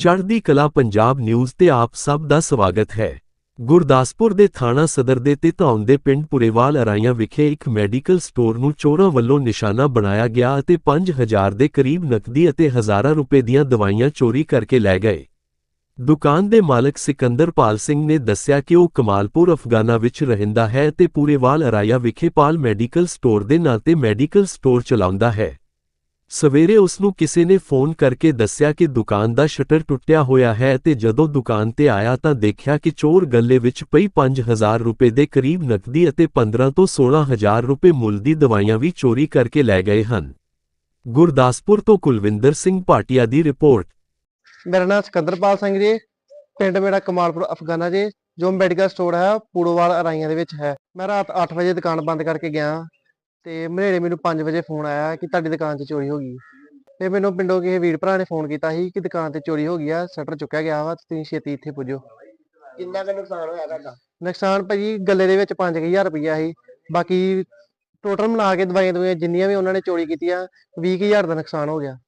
ਚੜ੍ਹਦੀ ਕਲਾ ਪੰਜਾਬ ਨਿਊਜ਼ ਤੇ ਆਪ ਸਭ ਦਾ ਸਵਾਗਤ ਹੈ। ਗੁਰਦਾਸਪੁਰ ਦੇ ਥਾਣਾ ਸਦਰ ਦੇ ਤੇ ਧੌਣ ਦੇ ਪਿੰਡ ਪੁਰੇਵਾਲ ਅਰਾਈਆਂ ਵਿਖੇ ਇੱਕ ਮੈਡੀਕਲ ਸਟੋਰ ਨੂੰ ਚੋਰਾਂ ਵੱਲੋਂ ਨਿਸ਼ਾਨਾ ਬਣਾਇਆ ਗਿਆ ਅਤੇ 5000 ਦੇ ਕਰੀਬ ਨਕਦੀ ਅਤੇ ਹਜ਼ਾਰਾਂ ਰੁਪਏ ਦੀਆਂ ਦਵਾਈਆਂ ਚੋਰੀ ਕਰਕੇ ਲੈ ਗਏ। ਦੁਕਾਨ ਦੇ ਮਾਲਕ ਸਿਕੰਦਰਪਾਲ ਸਿੰਘ ਨੇ ਦੱਸਿਆ ਕਿ ਉਹ ਕਮਾਲਪੁਰ, ਅਫਗਾਨਾ ਵਿੱਚ ਰਹਿੰਦਾ ਹੈ ਤੇ ਪੂਰੇਵਾਲ ਅਰਾਇਆ ਵਿਖੇ ਪਾਲ ਮੈਡੀਕਲ ਸਟੋਰ ਦੇ ਨਾਂ ਤੇ ਮੈਡੀਕਲ ਸਟੋਰ ਚਲਾਉਂਦਾ ਹੈ। ਸਵੇਰੇ ਉਸ ਨੂੰ ਕਿਸੇ ਨੇ ਫੋਨ ਕਰਕੇ ਦੱਸਿਆ ਕਿ ਦੁਕਾਨ ਦਾ ਸ਼ਟਰ ਟੁੱਟਿਆ ਹੋਇਆ ਹੈ ਤੇ ਜਦੋਂ ਦੁਕਾਨ ਤੇ ਆਇਆ ਤਾਂ ਦੇਖਿਆ ਕਿ ਚੋਰ ਗੱਲੇ ਵਿੱਚ ਪਈ 5000 ਰੁਪਏ ਦੇ ਕਰੀਬ ਨਕਦੀ ਅਤੇ 15 ਤੋਂ 16000 ਰੁਪਏ ਮੁੱਲ ਦੀ ਦਵਾਈਆਂ ਵੀ ਚੋਰੀ ਕਰਕੇ ਲੈ ਗਏ ਹਨ। ਗੁਰਦਾਸਪੁਰ ਤੋਂ ਕੁਲਵਿੰਦਰ ਸਿੰਘ ਭਾਟੀਆ ਦੀ ਰਿਪੋਰਟ। ਮੇਰਾ ਨਾਮ ਸਿਕੰਦਰਪਾਲ ਸਿੰਘ ਜੀ। ਪਿੰਡ ਮੇਰਾ ਕਮਾਲਪੁਰ, ਅਫਗਾਨਾ ਜੀ। ਜੋ ਮੈਡੀਕਲ ਸਟੋਰ ਹੈ, ਪੂੜੋਵਾਲ ਅਰਾਈਆਂ ਦੇ ਵਿੱਚ ਹੈ। ਮੈਂ ਰਾਤ 8 ਵਜੇ ਦੁਕਾਨ ਬੰਦ ਕਰਕੇ ਗਿਆ। ਤੇ ਮਨੇਰੇ ਮੈਨੂੰ 5 ਵਜੇ ਫੋਨ ਆਇਆ ਕਿ ਤੁਹਾਡੀ ਦੁਕਾਨ 'ਚ ਚੋਰੀ ਹੋ ਗਈ। ਤੇ ਮੈਨੂੰ ਪਿੰਡੋਂ ਕਿਸੇ ਵੀਰ ਭਰਾ ਨੇ ਫੋਨ ਕੀਤਾ ਸੀ ਕਿ ਦੁਕਾਨ ਤੇ ਚੋਰੀ ਹੋ ਗਈ ਆ ਸ਼ਟਰ ਚੁੱਕਿਆ ਗਿਆ ਵਾ ਤੁਸੀਂ ਛੇਤੀ ਇੱਥੇ ਪੁੱਜੋ। ਕਿੰਨਾ ਕੁ ਨੁਕਸਾਨ ਹੋਇਆ ਤੁਹਾਡਾ? ਨੁਕਸਾਨ ਭਾਜੀ ਗੱਲੇ ਦੇ ਵਿੱਚ 5000 ਰੁਪਈਆ ਸੀ। ਬਾਕੀ ਟੋਟਲ ਮਿਲਾ ਕੇ ਦਵਾਈਆਂ ਦਵਾਈਆਂ ਜਿੰਨੀਆਂ ਵੀ ਉਹਨਾਂ ਨੇ ਚੋਰੀ ਕੀਤੀਆਂ 20000 ਦਾ ਨੁਕਸਾਨ ਹੋ ਗਿਆ।